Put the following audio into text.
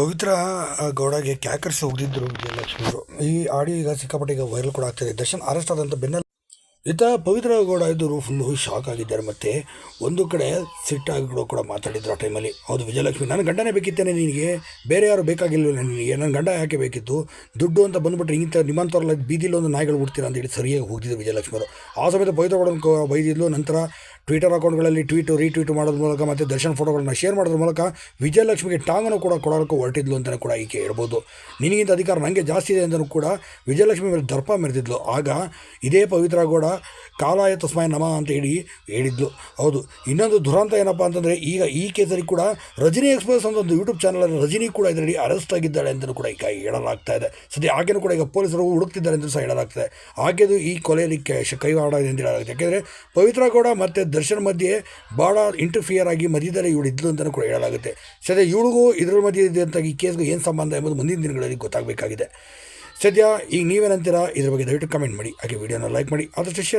ಪವಿತ್ರ ಗೌಡಗೆ ಕ್ಯಾಕರ್ಸ್ ಹೋಗಿದ್ರು ವಿಜಯಲಕ್ಷ್ಮಿಯವರು ಈ ಆಡಿಯೋ ಈಗ ಸಿಕ್ಕಾಪಟ್ಟೆ ಈಗ ವೈರಲ್ ಕೂಡ ಆಗ್ತಿದೆ. ದರ್ಶನ್ ಅರೆಸ್ಟ್ ಆದಂತ ಬೆನ್ನಲ್ಲ ಈತ ಪವಿತ್ರ ಗೌಡ ಇದ್ದರು ಫುಲ್ಲು ಶಾಕ್ ಆಗಿದ್ದಾರೆ. ಮತ್ತು ಒಂದು ಕಡೆ ಸಿಟ್ಟಾಗಿ ಕೂಡ ಮಾತಾಡಿದ್ರು ಆ ಟೈಮಲ್ಲಿ ಹೌದು, ವಿಜಯಲಕ್ಷ್ಮಿ, ನನ್ನ ಗಂಡನೇ ಬೇಕಿತ್ತೇನೆ ನಿನಗೆ. ಬೇರೆ ಯಾರು ಬೇಕಾಗಿಲ್ಲ ನನಗೆ? ನನ್ನ ಗಂಡ ಯಾಕೆ ಬೇಕಿತ್ತು? ದುಡ್ಡು ಅಂತ ಬಂದುಬಿಟ್ರೆ ಇಂಥ ನಿಮ್ಮಂಥವ್ರಲ್ಲ ಬೀದಿಲ್ಲ ಒಂದು ನಾಯಿಗಳು ಹುಡ್ತೀರ? ಅಂತ ಹೇಳಿ ಸರಿಯಾಗಿ ಹೋಗಿದ್ದು ವಿಜಯಲಕ್ಷ್ಮಿ ಅವರು. ಆ ಸಮಯದ ಪವಿತ್ರ ಗೌಡನ ಬೈದಿದ್ಲು. ನಂತರ ಟ್ವಿಟರ್ ಅಕೌಂಟ್ಗಳಲ್ಲಿ ಟ್ವೀಟು ರೀಟ್ವೀಟ್ ಮಾಡೋದ್ರ ಮೂಲಕ ಮತ್ತು ದರ್ಶನ್ ಫೋಟೋಗಳನ್ನ ಶೇರ್ ಮಾಡೋದ್ರ ಮೂಲಕ ವಿಜಯಲಕ್ಷ್ಮಿಗೆ ಟಾಂಗನ್ನು ಕೂಡ ಕೊಡೋಕ್ಕೆ ಹೊರಟಿದ್ಲು ಅಂತಲೇ ಕೂಡ ಈಕೆ ಹೇಳ್ಬೋದು. ನಿನಗಿಂತ ಅಧಿಕಾರ ನನಗೆ ಜಾಸ್ತಿ ಇದೆ ಅಂತಲೂ ಕೂಡ ವಿಜಯಲಕ್ಷ್ಮಿ ಮೇಲೆ ದರ್ಪ ಮೆರೆದಿದ್ಲು. ಆಗ ಇದೇ ಪವಿತ್ರ ಗೌಡ ಕಾಲಾಯ ತಸ್ಮಾಯ ನಮ ಅಂತ ಹೇಳಿ ಹೇಳಿದ್ಲು. ಹೌದು. ಇನ್ನೊಂದು ದುರಂತ ಏನಪ್ಪ ಅಂತಂದರೆ ಈಗ ಈ ಕೇಸಲ್ಲಿ ಕೂಡ ರಜನಿ ಎಕ್ಸ್ಪ್ರೆಸ್ ಅಂತ ಒಂದು ಯೂಟ್ಯೂಬ್ ಚಾನಲಲ್ಲಿ ರಜನಿ ಕೂಡ ಇದರಲ್ಲಿ ಅರೆಸ್ಟ್ ಆಗಿದ್ದಾಳೆ ಅಂತಲೂ ಕೂಡ ಈಗ ಹೇಳಲಾಗ್ತಾ ಇದೆ. ಸದ್ಯ ಆಕೆನೂ ಕೂಡ ಈಗ ಪೊಲೀಸರು ಹುಡುಕ್ತಿದ್ದಾರೆ ಅಂತ ಸಹ ಹೇಳಲಾಗ್ತದೆ ಆಕೆದು ಈ ಕೊಲೆಯಲ್ಲಿ ಕೈವಾಡ ಎಂದು ಹೇಳಲಾಗುತ್ತೆ. ಯಾಕೆಂದರೆ ಪವಿತ್ರ ಗೌಡ ಮತ್ತು ದರ್ಶನ್ ಮಧ್ಯೆ ಭಾಳ ಇಂಟರ್ಫಿಯರ್ ಆಗಿ ಮಧ್ಯದಲ್ಲಿ ಇವಳು ಇದ್ಲು ಅಂತಲೂ ಕೂಡ ಹೇಳಲಾಗುತ್ತೆ. ಸದ್ಯ ಇವಳಿಗೂ ಇದರ ಮಧ್ಯೆ ಇದೆ ಅಂತ ಈ ಕೇಸ್ಗೂ ಏನು ಸಂಬಂಧ ಎಂಬುದು ಮುಂದಿನ ದಿನಗಳಲ್ಲಿ ಗೊತ್ತಾಗಬೇಕಾಗಿದೆ. ಸದ್ಯ ಈಗ ನೀವೇನಂತೀರಾ ಇದ್ರ ಬಗ್ಗೆ ದಯವಿಟ್ಟು ಕಮೆಂಟ್ ಮಾಡಿ. ಹಾಗೆ ವಿಡಿಯೋನ ಲೈಕ್ ಮಾಡಿ ಆದಷ್ಟು ಶೇರ್